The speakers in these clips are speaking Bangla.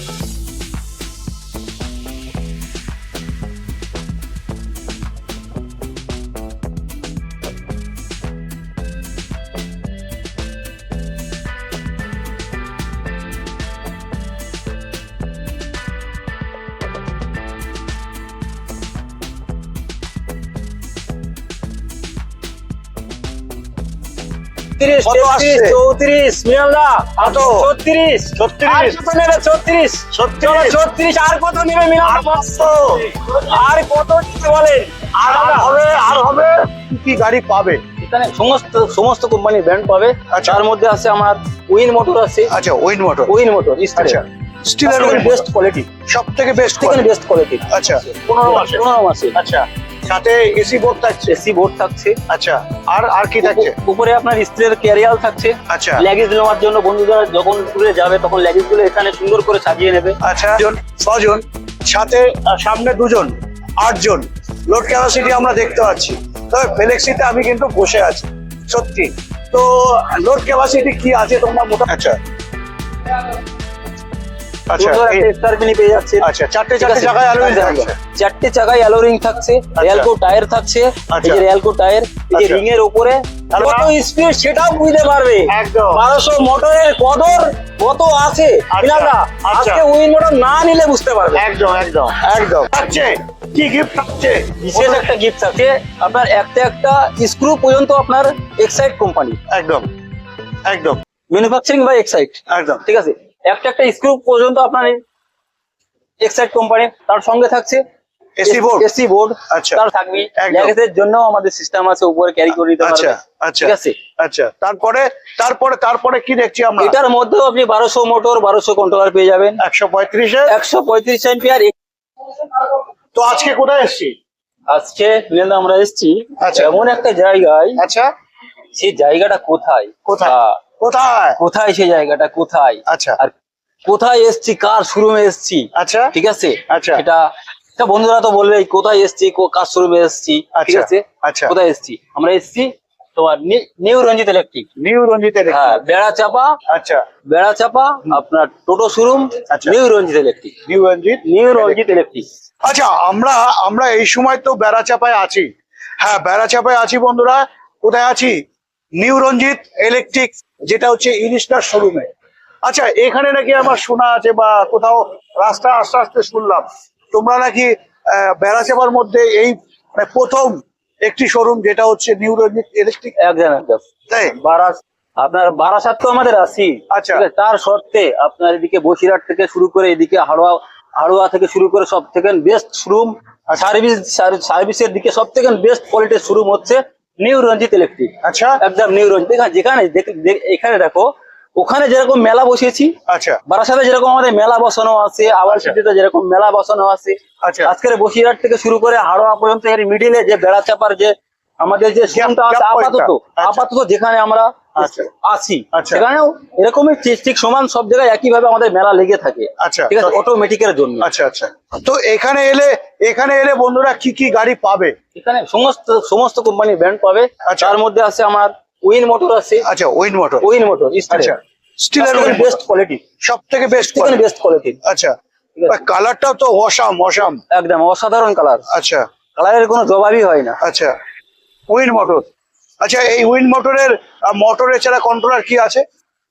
Thank you. তিরিশ কত আসছে? তেত্রিশ চৌত্রিশ কত? ছত্রিশ। ছত্রিশ। কত নেবে? ছত্রিশ। ছত্রিশ। ছত্রিশ। আর কত নেবে আর কত? বলেন আর হবে আর হবে। কি গাড়ি পাবে? এখানে সমস্ত সমস্ত কোম্পানির ব্র্যান্ড পাবে। আচ্ছা। তার মধ্যে আছে আমার উইন মোটর আছে। আচ্ছা উইন মোটর উইন মোটর আচ্ছা। স্টিলের বেস্ট কোয়ালিটি সব থেকে বেস্ট থেকে বেস্ট কোয়ালিটি আচ্ছা। পনেরো মাসে। পনেরো মাসে। আচ্ছা। সাথে এসি বোর্ড থাকছে? এসি বোর্ড থাকছে। আচ্ছা আর আর কি থাকছে? উপরে আপনার স্ত্রীর ক্যারিয়াল থাকছে। আচ্ছা। ল্যাগেজ নেওয়ার জন্য বন্ধুরা যখন ট্যুরে যাবে তখন ল্যাগেজগুলো এখানে সুন্দর করে সাজিয়ে নেবে। আচ্ছা জন ছজন সাথে সামনে দুজন আটজন লোড ক্যাপাসিটি আমরা দেখতে পাচ্ছি। তবে ফ্লেক্সিতে আমি কিন্তু বসে আছি সত্যি। তো লোড ক্যাপাসিটি কি আছে তোমরা মোটা আচ্ছা। সুন্দর এই- একটা স্টারবিনি পেয়ে যাচ্ছে। আচ্ছা চারটে চারটে আছে? জায়গায় থাকছে। চারটে চাকায় অ্যালোরিং থাকছে র্যালকো টায়ার থাকছে এই আচ্ছা। যে র্যালকো টায়ার এই যে আচ্ছা। রিং এর উপরে কত স্পিড সেটাও বুঝতে পারবে। বারোশো মোটরের কদর কত আছে? আচ্ছা, আচ্ছা। আজকে উইন মোটর না নিলে বুঝতে পারবে। একদম একদম। একদম। থাকছে। কি গিফট থাকছে? বিশেষ একটা গিফট আছে আপনার একটা একটা স্ক্রু পর্যন্ত আপনার এক্সাইট কোম্পানি একদম একদম। ম্যানুফ্যাকচারিং বাই এক্সাইট একদম। ঠিক আছে? একটা একটা স্ক্রু পর্যন্ত আপনার এক্সাইট কোম্পানি তার সঙ্গে থাকছে। AC board? এসি বোর্ড আচ্ছা। তার থাকবে। ল্যাগেজের জন্য আমাদের সিস্টেম আছে উপরে ক্যারি করে নিতে আচ্ছা পারবে। আচ্ছা। ঠিক আছে? আচ্ছা তারপরে তারপরে তারপরে কি দেখছি আমরা? এটার মধ্যেও আপনি বারোশো মোটর বারোশো কন্ট্রোলার পেয়ে যাবেন। একশো পঁয়ত্রিশে? একশো পঁয়ত্রিশ এম্পিয়ার তো আজকে কোথায় এসছি? আজকে মেন আমরা এসেছি। আচ্ছা। এমন একটা জায়গায় আচ্ছা। সেই জায়গাটা কোথায়? কোথায়? কোথায়? কোথায় সেই জায়গাটা? কোথায়? আচ্ছা। আর কোথায় এসছি? কার শোরুমে এসছি? আচ্ছা। ঠিক আছে? আচ্ছা। এটা এটা বন্ধুরা তো বলবে কোথায় এসছি? কার শোরুমে এসছি? ঠিক আচ্ছা, আছে? আচ্ছা। কোথায় এসছি? আমরা এসছি তোমার নিউ রঞ্জিত ইলেকট্রিক নিউ রঞ্জিতে হ্যাঁ বেড়া চাপা। আচ্ছা। বেড়া চাপা আপনার টোটো শোরুম আচ্ছা। New Ranjit electric new Ranjit. New Ranjit electric আচ্ছা আমরা আমরা এই সময় তো বেড়াচাপায় আছি। হ্যাঁ বেড়াচাপায় আছি বন্ধুরা। কোথায় আছি? নিউ রঞ্জিত ইলেকট্রিক যেটা হচ্ছে ইলিশটার শোরুমে আচ্ছা এখানে নাকি আমার শোনা আছে বা কোথাও রাস্তা আস্তে আস্তে শুনলাম। তোমরা নাকি আহ, বেড়াচাপার মধ্যে এই মানে প্রথম একটি শোরুম যেটা হচ্ছে নিউ রঞ্জিত ইলেকট্রিক একদম একদম। তাই? বারাস আপনার বারাসাত তো আমাদের আছি। আচ্ছা। তার সত্ত্বে আপনার এদিকে বসিরহাট থেকে শুরু করে এদিকে হাড়োয়া হাড়োয়া থেকে শুরু করে সব থেকে বেস্ট শোরুম। সার্ভিস সার্ভিসের দিকে সব থেকে বেস্ট কোয়ালিটির শোরুম হচ্ছে নিউ রঞ্জিত ইলেকট্রিক আচ্ছা একদম নিউ রঞ্জিত যেখানে এখানে দেখো ওখানে যেরকম মেলা বসিয়েছি আচ্ছা বারাসাতে যেরকম আমাদের মেলা বসানো আছে আবার আচ্ছা। সিটিতে যেরকম মেলা বসানো আছে আচ্ছা আজকের বসিরহাট থেকে শুরু করে হাড়োয়া পর্যন্ত এর মিডিলে যে বেড়া চাপার যে আমাদের যে সিস্টেমটা আছে। আপাতত আচ্ছা। আপাতত যেখানে আমরা আচ্ছা। আছি আচ্ছা। সেখানেও এরকমই ঠিক- সমান সব জায়গায় একই ভাবে আমাদের মেলা লেগে থাকে। আচ্ছা ঠিক আছে? অটোমেটিকের জন্য। আচ্ছা আচ্ছা। তো এখানে এলে এখানে এলে বন্ধুরা কি কি গাড়ি পাবে? এখানে সমস্ত সমস্ত কোম্পানির ব্র্যান্ড পাবে। আচ্ছা। তার মধ্যে আছে আমার উইন মোটর আছে। আচ্ছা উইন মোটর উইন মোটর আচ্ছা। স্টিলের বেস্ট কোয়ালিটি সব থেকে বেস্ট বেস্ট কোয়ালিটি আচ্ছা। কালারটাও তো অসাম অসাম। একদম অসাধারণ কালার আচ্ছা। কালারের কোনো জবাবই হয় না। আচ্ছা। উইন মোটর আচ্ছা এই উইন মোটরের মোটর এছাড়া কন্ট্রোলার কি আছে?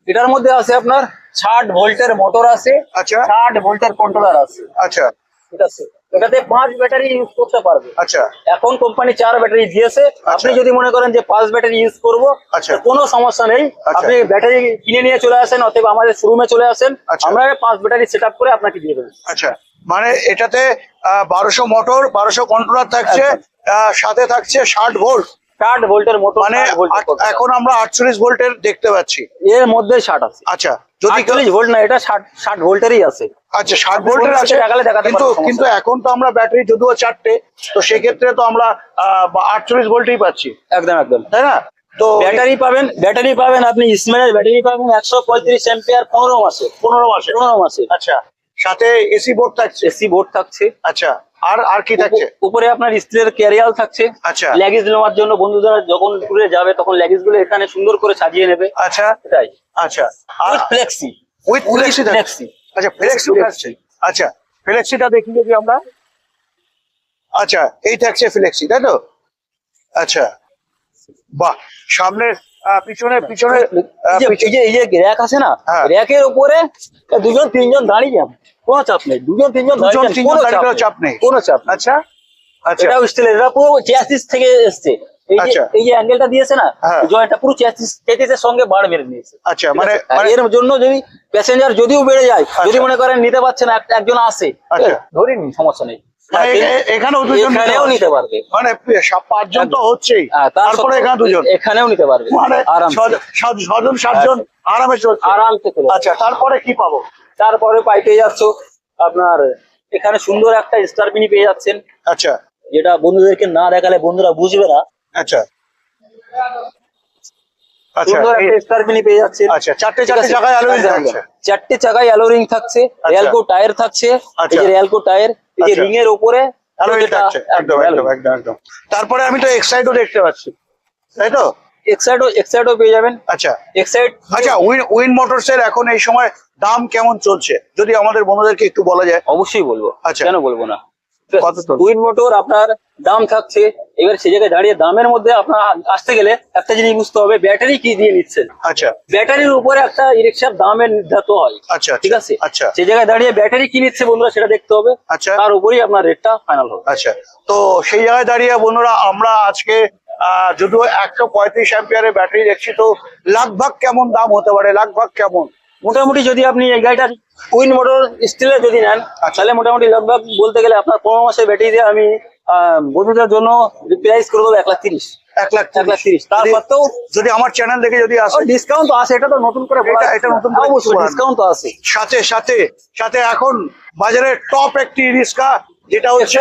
এটার মধ্যে আছে আপনার ষাট ভোল্টের মোটর আছে আচ্ছা। ষাট ভোল্টের কন্ট্রোলার আছে। আচ্ছা। ঠিক আছে। এটাতে পাঁচ ব্যাটারি ইউজ করতে পারবে। আচ্ছা। এখন কোম্পানি চার ব্যাটারি দিয়েছে। আপনি যদি মনে করেন যে পাঁচ ব্যাটারি ইউজ করব আচ্ছা। কোনো সমস্যা নেই। আচ্ছা। আপনি ব্যাটারি কিনে নিয়ে চলে আসেন অথবা আমাদের শোরুমে চলে আসেন আচ্ছা। আমরা পাঁচ ব্যাটারি সেট আপ করে আপনাকে দিয়ে দেবো। আচ্ছা। মানে এটাতে বারোশো মোটর বারোশো কন্ট্রোলার থাকছে সাথে থাকছে ষাট ভোল্ট ষাট ভোল্টের মোটর মানে এখন আমরা আটচল্লিশ ভোল্টের দেখতে পাচ্ছি। এর মধ্যে ষাট আছে। আচ্ছা যদি আটচল্লিশ ভোল্ট না এটা ষাট ষাট ভোল্টেরই আছে। আচ্ছা ষাট ভোল্টের আছে কিন্তু কিন্তু এখন তো আমরা ব্যাটারি যদিও চারটে তো সেক্ষেত্রে তো আমরা আটচল্লিশ ভোল্টই পাচ্ছি। একদম একদম। তাই না? তো ব্যাটারি পাবেন ব্যাটারি পাবেন আপনি ইসমেলের ব্যাটারি পাবেন একশো পঁয়ত্রিশ এম্পিয়ার পনেরো মাসে পনেরো মাসে পনেরো মাসে আচ্ছা সাথে এসি বোর্ড থাকছে। এসি বোর্ড থাকছে। আচ্ছা আর আর কি থাকছে? উপরে আপনার স্ত্রীর ক্যারিয়াল থাকছে। আচ্ছা। ল্যাগেজ নেওয়ার জন্য বন্ধুরা যখন ট্যুরে যাবে তখন ল্যাগেজগুলো এখানে সুন্দর করে সাজিয়ে নেবে। আচ্ছা। সেটাই আচ্ছা। আর ফ্লেক্সি উইথ ফ্লেক্সি ফ্লেক্সি আচ্ছা ফ্লেক্সি থাকছে। আচ্ছা ফ্লেক্সিটা দেখি যদি আমরা। আচ্ছা এই থাকছে ফ্লেক্সি তাই তো? আচ্ছা। বাহ সামনে আহ, পিছনে পিছনে এই যে- পিছনে- এই যে র্যাক আছে না হ্যাঁ। র্যাকের উপরে দুজন তিনজন দাঁড়িয়ে কোনো চাপ নেই দুজন তিনজন দুজন তিনজন দাঁড়িয়ে চাপ নেই। কোনো চাপ আচ্ছা আচ্ছা স্টিলের এটা পুরো চ্যাসিস থেকে এসছে এই যে আচ্ছা। অ্যাঙ্গেলটা দিয়েছে না হ্যাঁ। জয়েন্টটা পুরো সঙ্গে বাড় মেরে নিয়েছে আচ্ছা মানে মানে এর জন্য যদি প্যাসেঞ্জার যদিও বেড়ে যায় যদি আচ্ছা। মনে করেন নিতে পারছে না একজন আসে আচ্ছা। ধরে নিন সমস্যা নেই এখানেও দুজন নিতে এখানেও পারবে। নিতে পারবে। মানে পাঁচজন তো হচ্ছেই। হ্যাঁ, তারপরে এখানে দুজন। এখানেও নিতে পারবে। মানে আরাম ছজন- সাতজন আরামে চলছে। আরামসে আচ্ছা তারপরে কি পাবো? তারপরে পাই পেয়ে যাচ্ছ আপনার এখানে সুন্দর একটা স্টার মিনি পেয়ে যাচ্ছেন। আচ্ছা। যেটা বন্ধুদেরকে না দেখালে বন্ধুরা বুঝবে না। আচ্ছা আচ্ছা। সুন্দর একটা স্টার পেয়ে যাচ্ছেন আচ্ছা চারটে থাকছে? চাকায় অ্যালোরিং থাকছে আচ্ছা। রিয়ালকো টায়ার থাকছে এই আচ্ছা। যে রিয়ালকো টায়ার এই যে আচ্ছা। রিং এর উপরে অ্যালুমিনিয়াম থাকছে একদম একদম একদম একদম তারপরে আমি তো এক্সাইডও দেখতে পাচ্ছি। তাই তো? এক্সাইডও এক্সাইডও পেয়ে যাবেন। আচ্ছা। এক্সাইড আচ্ছা উইন উইন মোটরস এর এখন এই সময় দাম কেমন চলছে? যদি আমাদের বন্ধুদেরকে একটু বলা যায়। অবশ্যই বলব। আচ্ছা। কেন বলব না? উইন মোটর আপনার দাম থাকছে। এবার সে জায়গায় দাঁড়িয়ে দামের মধ্যে আপনার আসতে গেলে একটা জিনিস বুঝতে হবে ব্যাটারি কি দিয়ে নিচ্ছেন? আচ্ছা। ব্যাটারির উপরে একটা ইলেকট্রিক দামের নির্ধারিত হয়। আচ্ছা ঠিক আছে? আচ্ছা। সে জায়গায় দাঁড়িয়ে ব্যাটারি কি নিচ্ছে বন্ধুরা সেটা দেখতে হবে। আচ্ছা। তার উপরেই আপনার রেটটা ফাইনাল হবে। আচ্ছা। তো সেই জায়গায় দাঁড়িয়ে বন্ধুরা আমরা আজকে আহ, যদিও একশো পঁয়ত্রিশ অ্যাম্পিয়ারের ব্যাটারি দেখছি তো লাখ ভাগ কেমন দাম হতে পারে? লাখ ভাগ কেমন? মোটামুটি যদি আপনি এই গাড়িটার উইন মোটর স্টিলের যদি নেন আচ্ছা। তাহলে মোটামুটি লগভগ বলতে গেলে আপনার পনেরো মাসের ব্যাটারি দিয়ে আমি বন্ধুদের জন্য প্রাইস করে দেবো এক লাখ তিরিশ। এক লাখ এক লাখ তিরিশ। তার সত্ত্বেও যদি আমার চ্যানেল দেখে যদি আসে ডিসকাউন্ট তো আছে এটা তো নতুন করে এটা- নতুন অবশ্যই ডিসকাউন্ট তো আছে। সাথে সাথে সাথে এখন বাজারে টপ একটি রিক্সা যেটা হচ্ছে।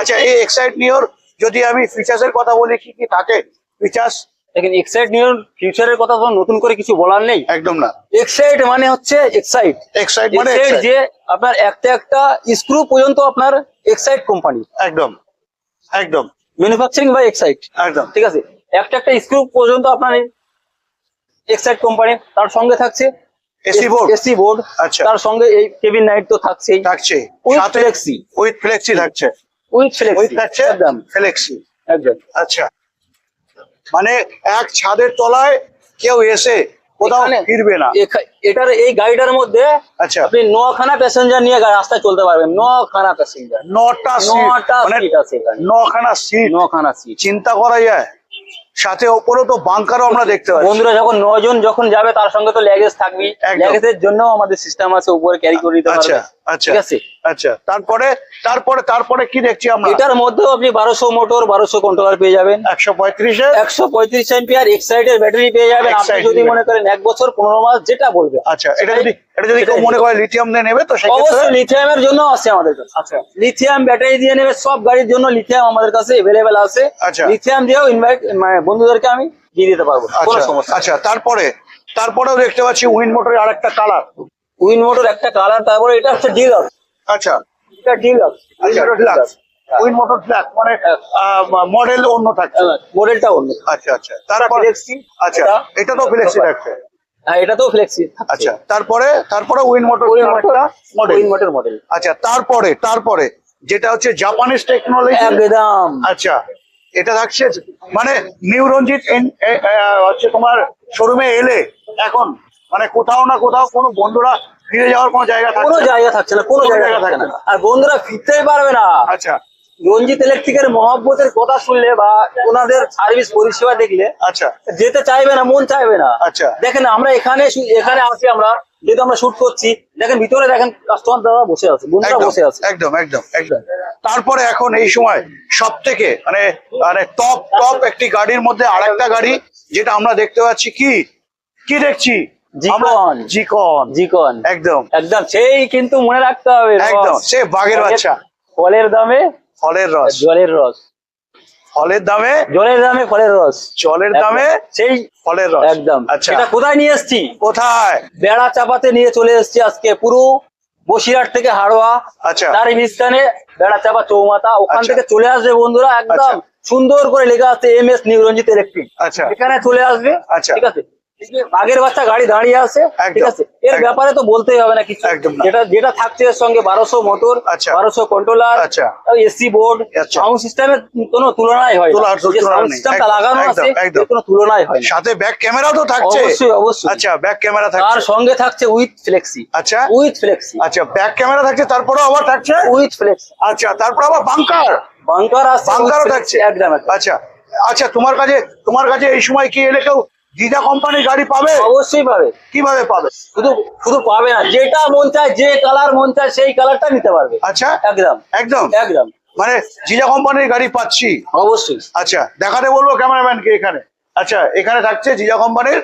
আচ্ছা এই এক্সাইড নিওর যদি আমি ফিচার্স এর কথা বলি কি কি থাকে? ফিচার্স দেখেন এক্সাইড নিউর ফিউচারের কথা তো নতুন করে কিছু বলার নেই। একদম না। এক্সাইড মানে হচ্ছে এক্সাইড এক্সাইড মানে। যে আপনার একটা একটা স্ক্রু পর্যন্ত আপনার এক্সাইড কোম্পানি একদম একদম। ম্যানুফ্যাকচারিং বাই এক্সাইড একদম। ঠিক আছে? একটা একটা স্ক্রু পর্যন্ত আপনার এক্সাইড কোম্পানি তার সঙ্গে থাকছে এসি বোর্ড এসি বোর্ড আচ্ছা। তার সঙ্গে এই কেবিন নাইট তো থাকছেই। থাকছে। সাথে flexi। উইথ ফ্লেক্সি থাকছে। উইথ ফ্লেক্সি উইথ থাকছে একদম। ফ্লেক্সি একদম। আচ্ছা। মানে এক ছাদের তলায় কেউ এসে কোথাও ফিরবে না। এটার এই গাড়িটার মধ্যে আচ্ছা। আপনি নখানা প্যাসেঞ্জার নিয়ে রাস্তায় চলতে পারবেন। নখানা প্যাসেঞ্জার নটা মানে নখানা সিট নখানা সিট চিন্তা করা যায়। সাথে ওপরেও তো বাংকারও আমরা দেখতে পাচ্ছি। বন্ধুরা যখন নজন যখন যাবে তার সঙ্গে তো ল্যাগেজ একদম। ল্যাগেজের জন্য আমাদের সিস্টেম আছে উপরে ক্যারি করে নিতে আচ্ছা। পারবে। আচ্ছা ঠিক আছে? আচ্ছা তারপরে তারপরে তারপরে কি দেখছি আমরা? এটার মধ্যেও আপনি বারোশো মোটর বারোশো কন্ট্রোলার পেয়ে যাবেন। একশো পঁয়ত্রিশে? একশো পঁয়ত্রিশ এম্পিয়ার এক্সাইটের ব্যাটারি পেয়ে যাবেন। আপনি যদি মনে করেন এক বছর পনেরো মাস যেটা বলবে আচ্ছা এটা যদি এটা যদি কেউ মনে করে লিথিয়াম দিয়ে নেবে তো সেক্ষেত্রে অবশ্যই লিথিয়ামের জন্য আছে আমাদের কাছে। আচ্ছা। লিথিয়াম ব্যাটারি দিয়ে নেবে সব গাড়ির জন্য লিথিয়াম আমাদের কাছে এভেলেবেল আছে। আচ্ছা। লিথিয়াম দিয়েও ইনভাইট বন্ধুদেরকে আমি দিয়ে দিতে পারব আচ্ছা আচ্ছা তারপরে তারপরেও দেখতে পাচ্ছি উইন মোটরের আরেকটা কালার উইন মোটর একটা কালার তারপরে এটা হচ্ছে ডিলার আচ্ছা। এটা ডিলার আচ্ছা ফ্ল্যাক্স উইন মোটর ফ্ল্যাক্স মানে মডেল অন্য থাকছে। মডেলটা অন্য। আচ্ছা আচ্ছা। তারপর ফ্লেক্সি। আচ্ছা এটা তো ফ্লেক্সি থাকছে। হ্যাঁ এটা তো ফ্লেক্সি আচ্ছা তারপরে তারপরে Win Motor Win Motor model Win Motor model আচ্ছা তারপরে তারপরে যেটা হচ্ছে জাপানিজ টেকনোলজি একদম। আচ্ছা এটা থাকছে মানে নিউ রঞ্জিত হচ্ছে তোমার শোরুমে এলে এখন মানে কোথাও না কোথাও কোনো বন্ধুরা ফিরে যাওয়ার কোনো জায়গা কোনো থাকছে না। জায়গা থাকছে না কোনো কোনো জায়গা থাকছে থাকছে না। আর বন্ধুরা ফিরতেই পারবে না। আচ্ছা। রঞ্জিত ইলেকট্রিকের মহব্বতের কথা শুনলে বা ওনাদের সার্ভিস পরিষেবা দেখলে আচ্ছা। যেতে চাইবে না মন চাইবে না। আচ্ছা। দেখেন আমরা এখানে এখানে আসি আমরা যেহেতু আমরা শুট করছি দেখেন ভিতরে দেখেন কাস্টমার দাদা বসে আছে বন্ধুরা বসে আছে। একদম একদম একদম। তারপরে এখন এই সময় সব থেকে মানে মানে টপ টপ একটি গাড়ির মধ্যে আরেকটা গাড়ি যেটা আমরা দেখতে পাচ্ছি কি? কি দেখছি? জিকন। জিকন। জিকন। একদম। একদম। সেই কিন্তু মনে রাখতে হবে একদম। সে বাঘের বাচ্চা। ফলের দামে ফলের রস। জলের রস। ফলের দামে জলের দামে ফলের রস। জলের দামে সেই ফলের রস। একদম। আচ্ছা। এটা কোথায় নিয়ে এসছি? কোথায়? বেড়া চাপাতে নিয়ে চলে এসেছি আজকে পুরো বসিরহাট থেকে হাড়োয়া। আচ্ছা। তার স্থানে বেড়া চাপা চৌমাথা। ওখান আচ্ছা। থেকে চলে আসবে বন্ধুরা একদম আচ্ছা। সুন্দর করে লেখা আছে এম এস নিউরঞ্জিত ইলেকট্রিক। আচ্ছা। এখানে চলে আসবে। আচ্ছা। ঠিক আছে? আগের বাচ্চা গাড়ি দাঁড়িয়ে আছে ঠিক আছে? এর ব্যাপারে তো বলতেই হবে না কিছু। যেটা যেটা থাকছে এর সঙ্গে বারোশো মোটর আচ্ছা। বারোশো কন্ট্রোলার আচ্ছা। এসি বোর্ড আচ্ছা। সাউন্ড সিস্টেমের কোনো তুলনাই হয় সাউন্ড সিস্টেমটা লাগানো আছে কোনো তুলনাই হয় সাথে ব্যাক ক্যামেরাও তো থাকছে। অবশ্যই অবশ্যই। আচ্ছা ব্যাক ক্যামেরা তার আর সঙ্গে থাকছে উইথ ফ্লেক্সি আচ্ছা। উইথ ফ্লেক্সি আচ্ছা ব্যাক ক্যামেরা থাকছে তারপরেও আবার থাকছে? উইথ ফ্লেক্সি আচ্ছা তারপর আবার বাংকার বাংকার আছে বাংকারও থাকছে। একদম। আচ্ছা আচ্ছা তোমার কাছে তোমার কাছে এই সময় কি এলে কেউ জিজা কোম্পানির গাড়ি পাবে অবশ্যই পাবে। কীভাবে পাবে? শুধু শুধু পাবে না যেটা মন চায় যে কালার মন চায় সেই কালারটা নিতে পারবে। আচ্ছা? একদম। একদম? একদম। মানে জিজা কোম্পানির গাড়ি পাচ্ছি। অবশ্যই। আচ্ছা দেখাতে বলব ক্যামেরাম্যানকে এখানে। আচ্ছা এখানে থাকছে জিজা কোম্পানির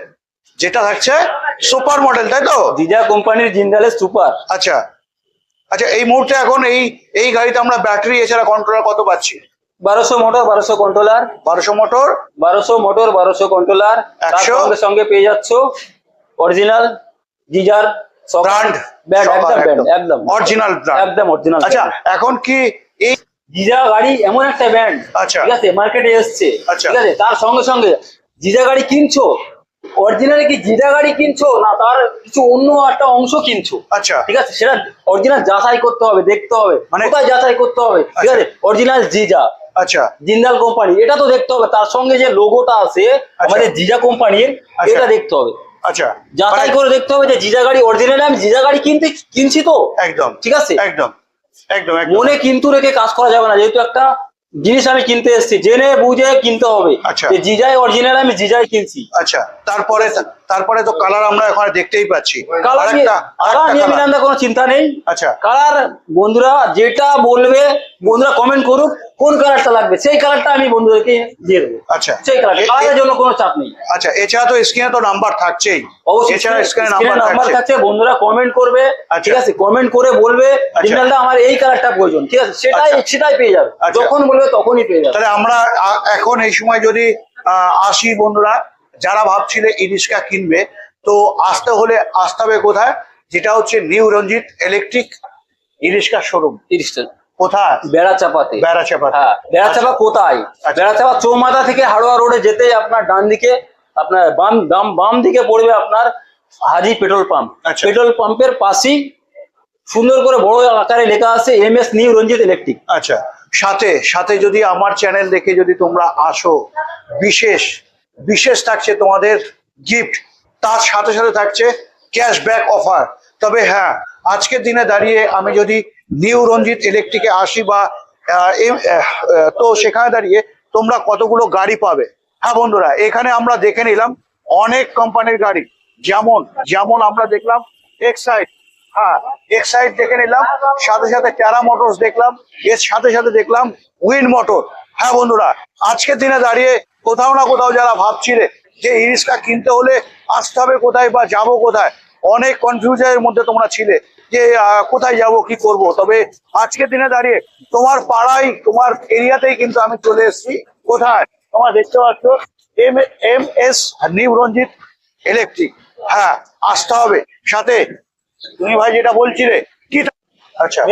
যেটা থাকছে সুপার মডেল তাই তো? জিজা কোম্পানির জিন্দালের সুপার। আচ্ছা। আচ্ছা এই মুহূর্তে এখন এই এই গাড়িতে আমরা ব্যাটারি এছাড়া কন্ট্রোলার কত পাচ্ছি? বারোশো মোটর বারোশো কন্ট্রোলার বারোশো মোটর বারোশো মোটর বারোশো কন্ট্রোলার তার? সঙ্গে সঙ্গে পেয়ে যাচ্ছ অরিজিনাল জিজার ব্র্যান্ড ব্যান্ড একদম ব্যান্ড একদম। অরিজিনাল একদম অরিজিনাল আচ্ছা এখন কি এই জিজা গাড়ি এমন একটা ব্যান্ড আচ্ছা। ঠিক আছে মার্কেটে এসছে। আচ্ছা। ঠিক আছে তার সঙ্গে সঙ্গে জিজা গাড়ি কিনছো? অরিজিনালি কি জিজা গাড়ি কিনছো? না তার কিছু অন্য একটা অংশ কিনছো? আচ্ছা। ঠিক আছে সেটা অরিজিনাল যাচাই করতে হবে দেখতে হবে। মানে- কোথায় যাচাই করতে হবে? ঠিক আচ্ছা। আছে অরিজিনাল জিজা আচ্ছা। জিন্দাল কোম্পানি এটা তো দেখতে হবে তার সঙ্গে যে লোগোটা আছে আমাদের জিজা কোম্পানির আচ্ছা। এটা দেখতে হবে। আচ্ছা। যাচাই মানে- করে দেখতে হবে যে জিজা গাড়ি অরিজিনাল আমি জিজা গাড়ি কিনতে কিনছি তো। একদম। ঠিক আছে? একদম। একদম মনে কিন্তু রেখে কাজ করা যাবে না যেহেতু একটা জিনিস আমি কিনতে এসেছি জেনে বুঝে কিনতে হবে আচ্ছা। যে জিজাই অরিজিনাল আমি জিজাই কিনছি। আচ্ছা তারপরে তারপরে তো কালার আমরা এখানে দেখতেই পাচ্ছি। কালার নিয়ে মিলান্দা কোনো চিন্তা নেই। আচ্ছা। কালার বন্ধুরা যেটা বলবে বন্ধুরা কমেন্ট করুক। কোন কালারটা লাগবে? সেই কালারটা আমি বন্ধুদেরকে দিয়ে দেবো। আচ্ছা। সেই কালার কালারের জন্য কোনো চাপ নেই। আচ্ছা এছাড়া তো স্ক্রিনে তো নাম্বার থাকছেই। অবশ্যই এছাড়া স্ক্রিনে নাম্বার নাম্বার থাকছে। বন্ধুরা কমেন্ট করবে আচ্ছা। ঠিক আছে? কমেন্ট করে বলবে আচ্ছা। আমার এই কালারটা প্রয়োজন ঠিক আছে? সেটাই আচ্ছা। সেটাই পেয়ে যাবে। যখন বলবে তখনই পেয়ে যাবে। তাহলে আমরা এখন এই সময় যদি আহ, আসি বন্ধুরা যারা ভাবছিলে ই রিক্সা কিনবে তো আসতে হলে আসতে হবে কোথায়? যেটা হচ্ছে new Ranjit electric E rickshaw showroom তিরিশটা কোথায়? বেড়া চাপাতে বেড়াচাপা হ্যাঁ বেড়া চাপা কোথায়? আচ্ছা। বেড়া চাপা চৌমাথা থেকে হাড়োয়া রোডে যেতে আপনার ডান দিকে আপনার বাম বাম বাম দিকে পড়বে আপনার হাজি পেট্রোল পাম্প। আচ্ছা। পেট্রোল পাম্পের পাশেই সুন্দর করে বড় আকারে লেখা আছে M S new Ranjit electric. আচ্ছা সাথে সাথে যদি আমার চ্যানেল দেখে যদি তোমরা আসো বিশেষ বিশেষ থাকছে তোমাদের গিফট তার সাথে সাথে থাকছে ক্যাশব্যাক অফার তবে হ্যাঁ আজকের দিনে দাঁড়িয়ে আমি যদি নিউ রঞ্জিত ইলেকট্রিকে আসি বা তো সেখানে দাঁড়িয়ে তোমরা কতগুলো গাড়ি পাবে? হ্যাঁ বন্ধুরা, এখানে আমরা দেখে নিলাম অনেক কোম্পানির গাড়ি। যেমন যেমন আমরা দেখলাম এক্সাইড হ্যাঁ এক্সাইড দেখে নিলাম, সাথে সাথে ট্যারা মোটরস দেখলাম, এর সাথে সাথে দেখলাম উইন মোটর হ্যাঁ বন্ধুরা, আজকের দিনে দাঁড়িয়ে কোথাও না কোথাও যারা ভাবছিলে যে ই রিক্সা কিনতে হলে আসতে হবে কোথায় বা যাব কোথায় অনেক কনফিউজনের মধ্যে তোমরা ছিলে যে কোথায় যাব কি করব? তবে আজকের দিনে দাঁড়িয়ে তোমার পাড়ায় তোমার এরিয়াতেই কিন্তু আমি চলে এসেছি। কোথায়? তোমরা দেখতে পাচ্ছ M M S new Ranjit electric হ্যাঁ আসতে হবে। সাথে তুমি ভাই যেটা বলছিলে কি আচ্ছা?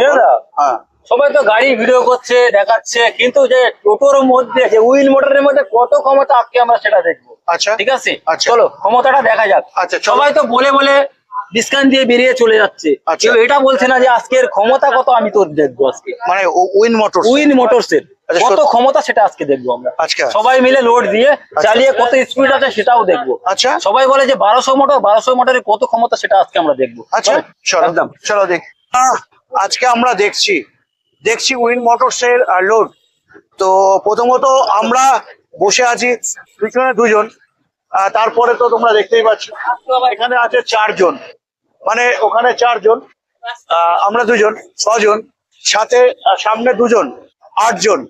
হ্যাঁ। সবাই তো গাড়ি ভিডিও করছে দেখাচ্ছে কিন্তু যে টোটোর মধ্যে যে উইল মোটরের মধ্যে কত ক্ষমতা আজকে আমরা সেটা দেখব। আচ্ছা। ঠিক আছে? আচ্ছা। চলো ক্ষমতাটা দেখা যাক। আচ্ছা, সবাই তো বলে বলে ডিসকাউন্ট দিয়ে বেরিয়ে চলে যাচ্ছে। আচ্ছা। কেউ এটা বলছে না যে আজকের ক্ষমতা কত আমি তোর দেখব আজকে। মানে উইন মোটর উইন মোটরস এর। কত ক্ষমতা সেটা আজকে দেখব আমরা। সবাই মিলে লোড দিয়ে চালিয়ে কত স্পিড আছে সেটাও দেখব। আচ্ছা। সবাই বলে যে বারোশো মোটর বারোশো মোটরের কত ক্ষমতা সেটা আজকে আমরা দেখব। আচ্ছা একদম। চলো দেখ। আজকে আমরা দেখছি। দেখছি উইন মোটরস এর লোড তো প্রথমত আমরা বসে আছি পিছনে দুজন তারপরে তো তোমরা দেখতেই পাচ্ছ। এখানে আছে চারজন। মানে ওখানে চারজন আমরা দুজন, ছজন, সাথে সামনে দুজন, আটজন।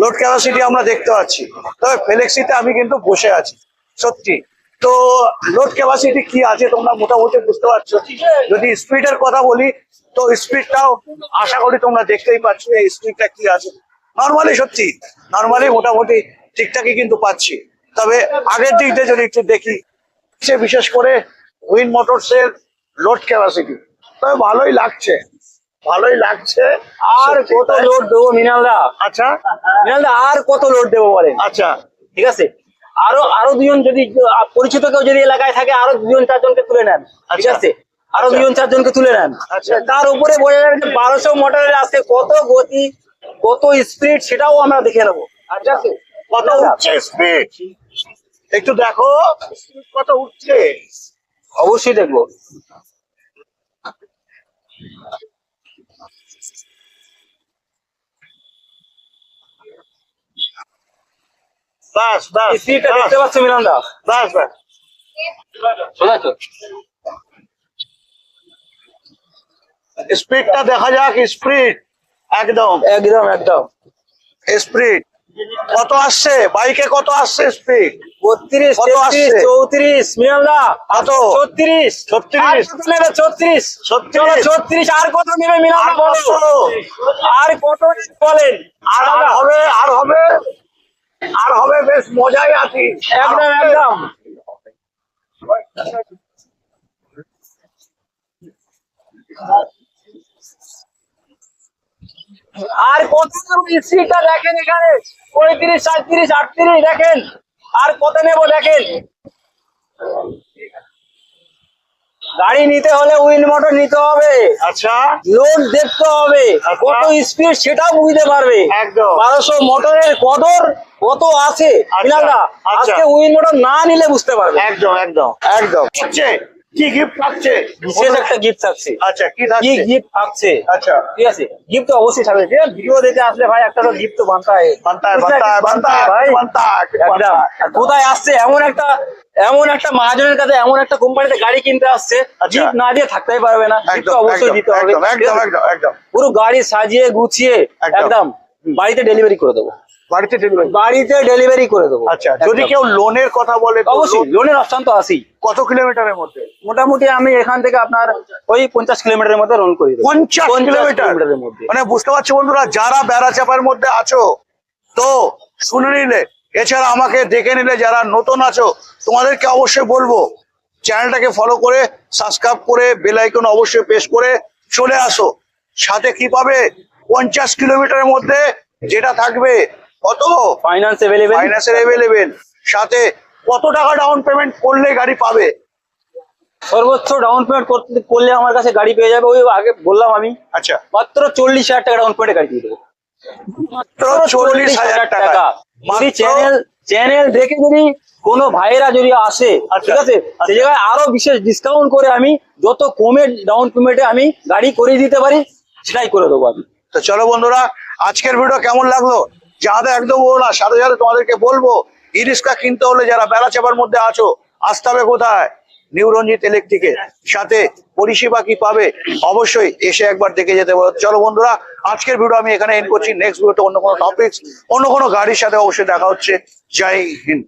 লোড ক্যাপাসিটি আমরা দেখতে পাচ্ছি। তবে ফ্লেক্সিতে আমি কিন্তু বসে আছি, সত্যি। তো লোড ক্যাপাসিটি কি আছে তোমরা মোটামুটি বুঝতে পারছ? যদি স্পিডের কথা বলি, তো স্পিডটাও আশা করি তোমরা দেখতেই পাচ্ছ এই স্পিডটা কি আছে। নর্মালি সত্যি নর্মালি মোটামুটি ঠিকঠাকই কিন্তু পাচ্ছি। তবে আগের দিক দিয়ে যদি একটু দেখি, সে বিশেষ করে উইন মোটরস এর লোড ক্যাপাসিটি তবে ভালোই লাগছে। ভালোই লাগছে। আর কত লোড দেবো মিনালদা? আচ্ছা? মিনালদা আর কত লোড দেবো বলেন? আচ্ছা। ঠিক আছে? আরও আরও দুজন যদি পরিচিত কেউ যদি এলাকায় থাকে আরও দুজন চারজনকে তুলে নেন। ঠিক আচ্ছা। আছে? আরও আচ্ছা। দুজন চারজনকে তুলে নেন। আচ্ছা। তার উপরে বোঝা যাবে যে বারোশো মোটরের আছে কত গতি কত স্পিড সেটাও আমরা দেখে নেব। কত উঠছে স্পিড একটু দেখো। কত উঠছে? অবশ্যই দেখব। বাস বাস স্পিডটা দেখতে পাচ্ছ মিলন দা বাস বাস শোনা স্পিডটা দেখা যাক স্পিড। একদম। একদম একদম। স্পিড। কত আসছে? বাইকে কত আসছে স্পিড? বত্রিশ তেত্রিশ চৌত্রিশ কত? ছত্রিশ। 36 আর কত নেবে? ছত্রিশ। 36 চলো ছত্রিশ। আর কত নেবে আর বলো? কত? আর কত বলেন? আর আর হবে আর হবে। আর হবে বেশ মজাই আছি। একদম একদম। আর কত? স্পিডটা দেখেন এখানে। পঁয়ত্রিশ সাঁত্রিশ আটত্রিশ দেখেন। আর কত নেব দেখেন? গাড়ি নিতে হলে উইন মোটর নিতে হবে। আচ্ছা। লোড দেখতে হবে। আচ্ছা। কত স্পিড সেটাও বুঝতে পারবে। একদম। বারোশো মোটরের কদর কত আছে? আচ্ছা, আচ্ছা। আজকে উইন মোটর না নিলে বুঝতে পারবে। একদম একদম। একদম। কি গিফট থাকছে? বিশেষ একটা গিফট থাকছে। আচ্ছা কি থাকছে? কি গিফট থাকছে? আচ্ছা। ঠিক আছে গিফট তো অবশ্যই থাকবে। ঠিক আছে ভিডিও দেখে আসলে ভাই একটা তো গিফট তো ভাই? একদম। কোথায় আসছে? এমন একটা এমন একটা মহাজনের কাছে এমন একটা কোম্পানিতে গাড়ি কিনতে আসছে। আচ্ছা। গিফট না দিয়ে থাকতেই পারবে না। গিফট তো অবশ্যই দিতে হবে। একদম একদম একদম পুরো গাড়ি সাজিয়ে গুছিয়ে একদম। বাড়িতে ডেলিভারি করে দেবো। বাড়িতে ডেলিভারি বাড়িতে ডেলিভারি করে দেবো। আচ্ছা যদি কেউ লোনের কথা বলে তো অবশ্যই লোনের অপশন তো আছেই। কত কিলোমিটারের মধ্যে? মোটামুটি আমি এখান থেকে আপনার ওই পঞ্চাশ কিলোমিটারের মধ্যে লোন করে পঞ্চাশ কিলোমিটার? কিলোমিটারের মধ্যে। মানে বুঝতে পারছ বন্ধুরা যারা বেড়া চাপার মধ্যে আছো তো শুনে নিলে এছাড়া আমাকে দেখে নিলে যারা নতুন আছো তোমাদেরকে অবশ্যই বলব চ্যানেলটাকে ফলো করে সাবস্ক্রাইব করে বেল আইকন অবশ্যই প্রেস করে চলে আসো। সাথে কি পাবে? পঞ্চাশ কিলোমিটারের মধ্যে যেটা থাকবে কত? ফাইন্যান্স অ্যাভেলেবেল ফাইন্যান্সের অ্যাভেলেবেল সাথে কত টাকা ডাউন পেমেন্ট করলে গাড়ি পাবে? সর্বোচ্চ ডাউন পেমেন্ট করতে করলে আমার কাছে গাড়ি পেয়ে যাবে ওই আগে বললাম আমি। আচ্ছা। মাত্র চল্লিশ হাজার টাকা ডাউন পেমেন্টে গাড়ি দিয়ে দেবো। মাত্র চল্লিশ হাজার টাকা। যদি চ্যানেল চ্যানেল দেখে যদি কোনো ভাইয়েরা যদি আসে আচ্ছা, ঠিক আছে? সেই জায়গায় আরও বিশেষ ডিসকাউন্ট করে আমি যত কমে ডাউন পেমেন্টে আমি গাড়ি করে দিতে পারি সেটাই করে দেবো আমি। তো চলো বন্ধুরা আজকের ভিডিও কেমন লাগল? যাদের একদম ও না। সাথে সাথে তোমাদেরকে বলব ই রিক্সা কিনতে হলে যারা বেলা চাপার মধ্যে আছো, আসতে হবে কোথায়? নিউরঞ্জিত ইলেকট্রিকের সাথে পরিষেবা কি পাবে? অবশ্যই এসে একবার দেখে যেতে পারো। চলো বন্ধুরা, আজকের ভিডিও আমি এখানে এন্ড করছি। নেক্সট ভিডিওতে অন্য কোনো টপিক অন্য কোনো গাড়ির সাথে অবশ্যই দেখা হচ্ছে। জয় হিন্দ।